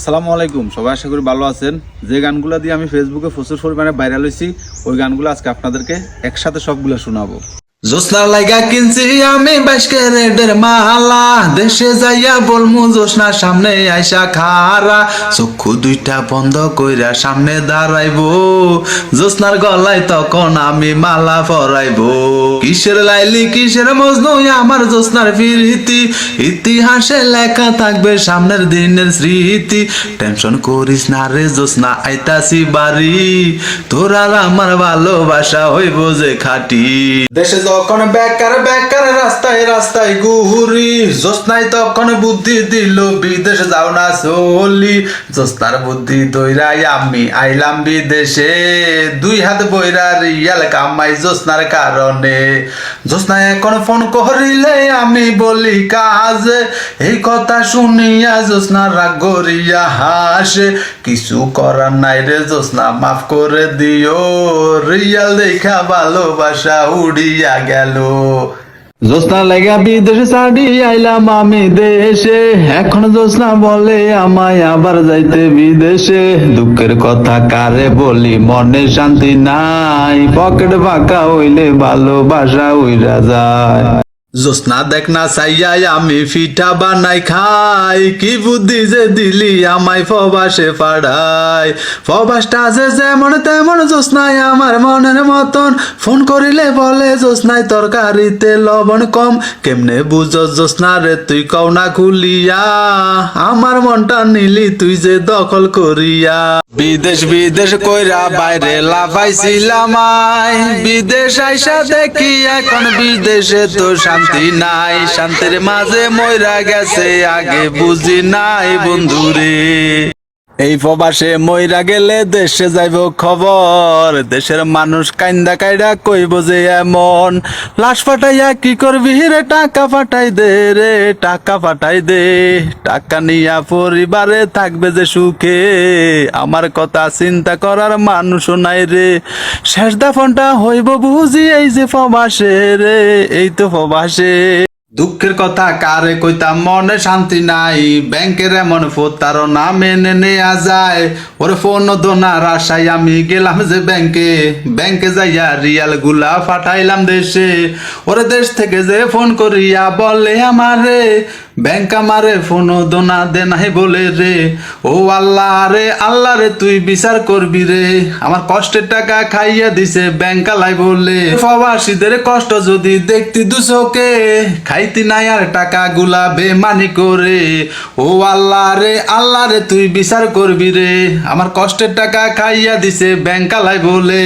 আসসালামু আলাইকুম, সবাই আশা করি ভালো আছেন। যে গানগুলো দিয়ে আমি ফেসবুকে প্রচুর পরিমাণে ভাইরাল হয়েছি, ওই গানগুলো আজকে আপনাদেরকে একসাথে সবগুলো শোনাবো। জোসনার লাগা কিনছি আমি বাইশ ক্যারেটের মালা। দেশে যাইয়া বলমু সামনে আইসা খারা। চক্ষু দুইটা বন্ধ কইরা সামনে দাঁড়াইবো। জোসনার গলায় তখন আমি মালা পরাইবো। কিসের লাইলি, কিসের মজনু আমার জোসনার ফিরিতি ইতিহাসে লেখা থাকবে সামনের দিনের স্মৃতি। টেনশন করিস না রে জোসনা, আইতাছি বাড়ি। তোর আর আমার ভালোবাসা হইব যে খাটি। দেশে যখন বেকার বেকার রাস্তায় রাস্তায় ঘুরি। জোসনাই তখন বুদ্ধি দিল, বিদেশ যাও না চলি। জোসনার বুদ্ধি দইরাই আমি আইলাম বিদেশে। দুই হাত বইরা রিয়াল কামাই জোসনার কারণে। জোসনা এখন ফোন করিলে আমি বলি, কাজ? এই কথা শুনিয়া জোসনা রাগ গরিয়া হাসে। কিছু করার নাই রে জোসনা মাফ করে দিও। রিয়াল দেখা ভালোবাসা উড়িয়া গেল। জোসনা লাগা বিদেশে সাড়ি আইলাম আমি দেশে। এখন জোসনা বলে আমায় আবার যাইতে বিদেশে। দুঃখের কথা কারে বলি, মনে শান্তি নাই। পকেট ফাঁকা হইলে ভালোবাসা উইরা যায়। জোসনা দেখ না চাইয়াই আমি ফিঠা বানাই খাই। কি বুদ্ধি যে দিলি আমায় ফবাসে পাড়াই ফবাসটা যে যেমন তেমন জোসনাই আমার মনের মতন। ফোন করিলে বলে জোসনাই তরকারিতে লবণ কম। কেমনে বুঝ জোসনা রে, তুই কও না খুলিয়া। আমার মনটা নিলি তুই যে দখল করিয়া। বিদেশ বিদেশ কইরা বাইরে লাফাইছিলাম বিদেশ আইসা দেখি এখন বিদেশে তো শান্তি নাই শান্তির মাঝে ময়রা গেছে আগে বুঝি নাই বন্ধুরে। এই প্রবাসে মইরা গেলে দেশে যাইব খবর। দেশের মানুষ কাইন্দা কাইডা কইব যে এমন। লাশ ফাটাইয়া কি করবি রে? টাকা ফাটাই দে রে, টাকা ফাটাই দে। টাকা নিয়া পরিবারে থাকবে যে সুখে। আমার কথা চিন্তা করার মানুষও নাই রে। শেষ দাফনটা হইব বুঝি এই যে প্রবাসে রে। এই তো প্রবাসে। দুঃখের কথা কারে কইতা মনে শান্তি নাই। ব্যাংকের এমন প্রতারণা মেনে নেয়া যায়। ওর ফোন দোনার আশায় আমি গেলাম যে ব্যাংকে। ব্যাংকে যাইয়া রিয়ালগুলা ফাটাইলাম দেশে। ওর দেশ থেকে যে ফোন করিয়া বলে আমারে ব্যাংক আমারে ফোন দোনা দে নাই বলে রে। ও আল্লাহ রে আল্লাহ রে, তুই বিচার করবি রে। আমার কষ্টের টাকা খাইয়া দিছে ব্যাংক আলাই বলে। প্রবাসীদের কষ্ট যদি দেখতি দুচোকে খাইতি নাই আর টাকা গুলা বেমানি করে। ও আল্লাহ রে আল্লাহ রে, তুই বিচার করবি রে। আমার কষ্টের টাকা খাইয়া দিছে ব্যাংক আলাই বলে।